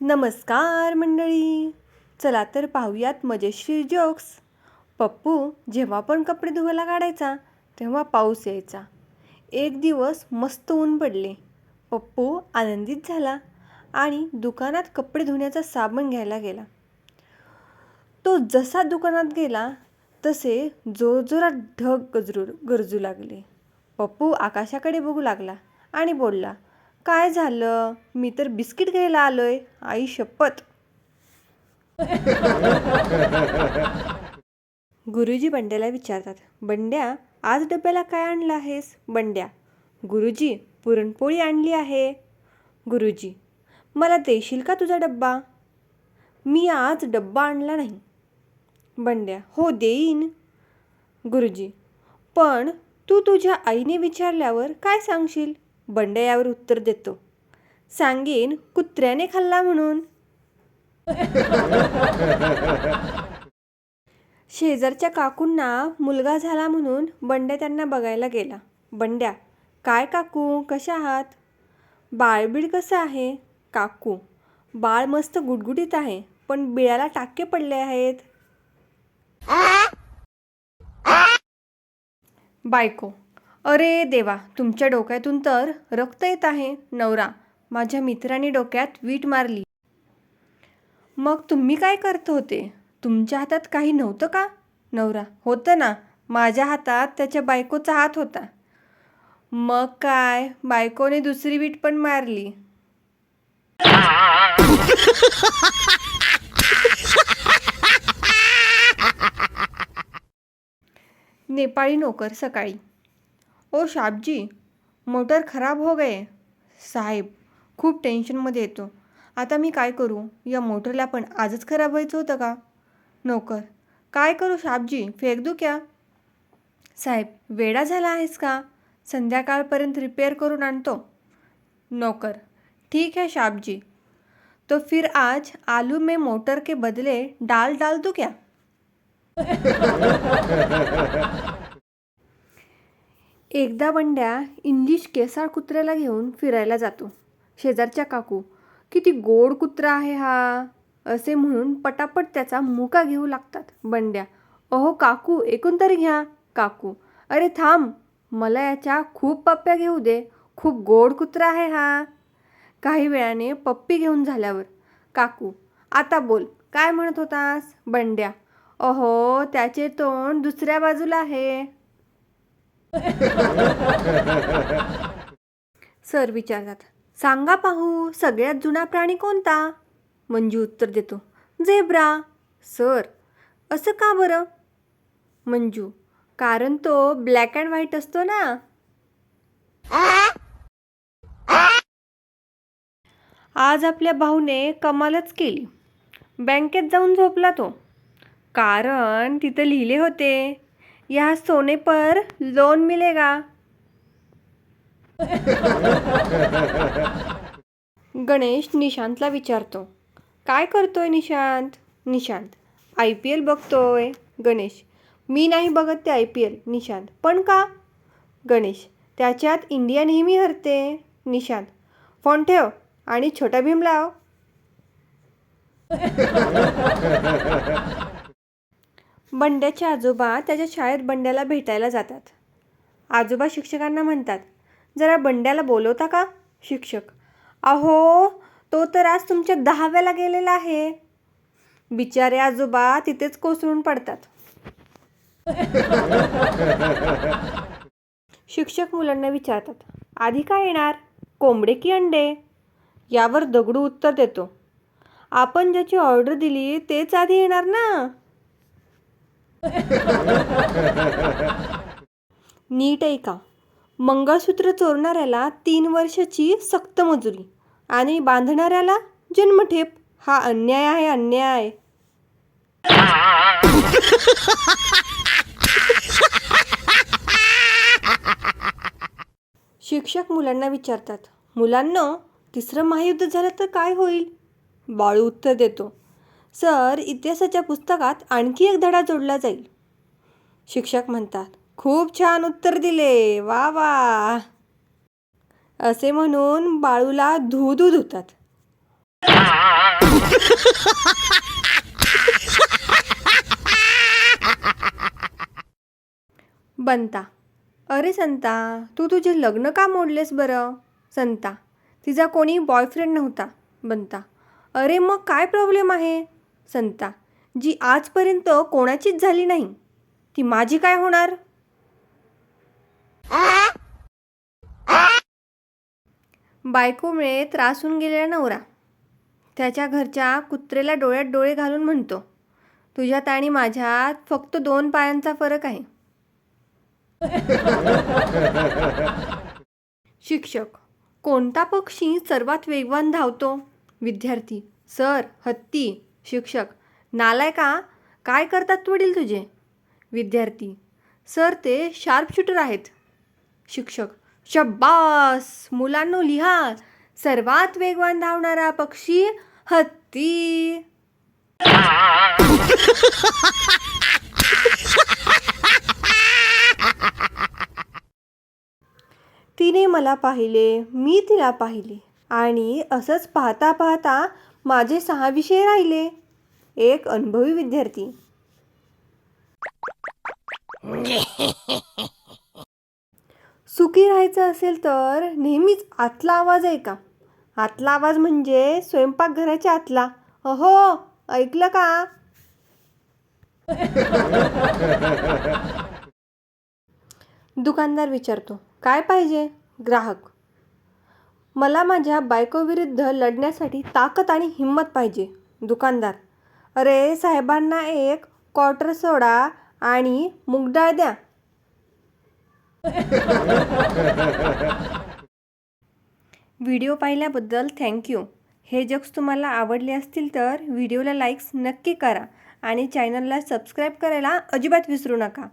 नमस्कार मंडळी. चला तर पाहूयात मजेशीर जोक्स पप्पू जेव्हा पण कपडे धुवायला काढायचा तेव्हा पाऊस यायचा. एक दिवस मस्त ऊन पडले. पप्पू आनंदित झाला आणि दुकानात कपडे धुण्याचा साबण घ्यायला गेला. तो जसा दुकानात गेला तसे जोरजोरात ढग गजरू गरजू लागले. पप्पू आकाशाकडे बघू लागला आणि बोलला काय झालं? मी तर बिस्किट घ्यायला आलोय. आई शपथ. गुरुजी बंड्याला विचारतात बंड्या आज डब्याला काय आणलं आहेस? बंड्या गुरुजी पुरणपोळी आणली आहे. गुरुजी मला देशील का तुझा डब्बा? मी आज डब्बा आणला नाही. बंड्या हो देईन. गुरुजी पण तू तुझ्या आईने विचारल्यावर काय सांगशील? बंड्या यावर उत्तर देतो. सांगेन कुत्र्याने खाल्ला म्हणून. शेजारच्या काकूंना मुलगा झाला म्हणून बंड्या त्यांना बघायला गेला. बंड्या काय काकू कशा आहात? बाळबीळ कसं आहे? काकू बाळ मस्त गुटगुटीत आहे पण बिळाला टाके पडले आहेत. बायको अरे देवा तुमच्या डोक्यातून तर रक्त येत आहे नवरा. माझ्या मित्राने डोक्यात वीट मारली. मग तुम्ही काय करत होते? तुमच्या हातात काही नव्हतं का? नवरा. होतं ना माझ्या हातात त्याच्या बायकोचा हात होता. मग काय? बायकोने दुसरी वीट पण मारली. नेपाळी नोकर सकाळी. ओ शाबजी मोटर खराब हो गए साहेब खूप टेन्शनमध्ये येतो. आता मी काय करू? या मोटरला पण आजच खराब व्हायचं होतं का? नोकर काय करू शाबजी? फेक दू क्या? साहेब वेडा झाला आहेस का? संध्याकाळपर्यंत रिपेअर करून आणतो. नौकर ठीक है शाबजी. तो फिर आज आलू में मोटर के बदले डाल डाल दू क्या? एकदा बंड्या इंग्लिश केसाळ कुत्र्याला घेऊन फिरायला जातो. शेजारच्या काकू किती गोड कुत्रा आहे हा असे म्हणून पटापट त्याचा मुका घेऊ लागतात बंड्या. अहो काकू एकूण तरी घ्या. काकू अरे थांब मला याच्या खूप पप्प्या घेऊ दे. खूप गोड कुत्रा आहे हा. काही वेळाने पप्पी घेऊन झाल्यावर काकू आता बोल काय म्हणत होतास? बंड्या अहो त्याचे तोंड दुसऱ्या बाजूला आहे. सर विचारतात सांगा पाहू सगळ्यात जुना प्राणी कोणता? मंजू उत्तर देतो झेब्रा. सर असं का बरं? मंजू कारण तो ब्लॅक अँड व्हाईट असतो ना. आज आपल्या भाऊने कमालच केली. बँकेत जाऊन झोपला तो. कारण तिथं लिहिले होते या सोने पर लोन मिलेगा. गणेश निशांतला विचारतो. काय करतोय Nishant? Nishant I P L बघतोय. गणेश मी नाही बघत ते आय पी एल. निशांत पण का? गणेश त्याच्यात इंडिया नेहमी हरते. निशांत फोन ठेव आणि छोटा भीम लाव. बंड्याचे आजोबा त्याच्या शाळेत बंड्याला भेटायला जातात. आजोबा शिक्षकांना म्हणतात जरा बंड्याला बोलवता का शिक्षक? अहो तो तर आज तुमच्या दहाव्याला गेलेला आहे. बिचारे आजोबा तिथेच कोसळून पडतात. शिक्षक मुलांना विचारतात आधी काय येणार? कोंबडे की अंडे? यावर दगडू उत्तर देतो आपण ज्याची ऑर्डर दिली तेच आधी येणार ना. नीट ऐका. मंगळसूत्र चोरणाऱ्याला तीन वर्षाची सक्त मजुरी आणि बांधणाऱ्याला जन्मठेप. हा अन्याय आहे अन्याय. शिक्षक मुलांना विचारतात मुलांना तिसरं महायुद्ध झालं तर काय होईल? बाळू उत्तर देतो. सर इतिहासाच्या पुस्तकात आणखी एक धडा जोडला जाईल. शिक्षक म्हणतात खूप छान उत्तर दिले वा वा. असे म्हणून बाळूला धू धू धुतात. बनता अरे संता तू तुझे लग्न का मोडलेस बरं? संता तिचा कोणी बॉयफ्रेंड नव्हता. बनता अरे मग काय प्रॉब्लेम आहे? संता जी आजपर्यंत कोणाचीच झाली नाही ती माझी काय होणार? बायकोमुळे त्रासून गेलेला नवरा त्याच्या घरच्या कुत्रेला डोळ्यात डोळे घालून म्हणतो तुझ्यात आणि माझ्यात फक्त दोन पायांचा फरक आहे. शिक्षक कोणता पक्षी सर्वात वेगवान धावतो? विद्यार्थी सर हत्ती. शिक्षक नालाय का? काय करतात वडील तुझे? विद्यार्थी सर ते शार्प शूटर आहेत. शिक्षक शब्बास मुलांनो लिहा सर्वात वेगवान धावणारा पक्षी हत्ती. तिने मला पाहिले मी तिला पाहिले. आणि असंच पाहता पाहता माझे सहा विषय राहिले. एक अनुभवी विद्यार्थी. सुखी राहायचं असेल तर नेहमीच आतला आवाज आहे का आतला आवाज म्हणजे स्वयंपाकघराच्या आतला. अहो ऐकलं का? दुकानदार विचारतो काय पाहिजे? ग्राहक. मला माझ्या बायकोविरुद्ध लढण्यासाठी ताकद आणि हिंमत पाहिजे दुकानदार. अरे साहेबांना एक क्वार्टर सोडा आणि मूगडाळ द्या. व्हिडिओ पाहिल्याबद्दल थँक्यू हे जग्स तुम्हाला आवडले असतील तर व्हिडिओला लाईक्स नक्की करा आणि चॅनलला सबस्क्राईब करायला अजिबात विसरू नका.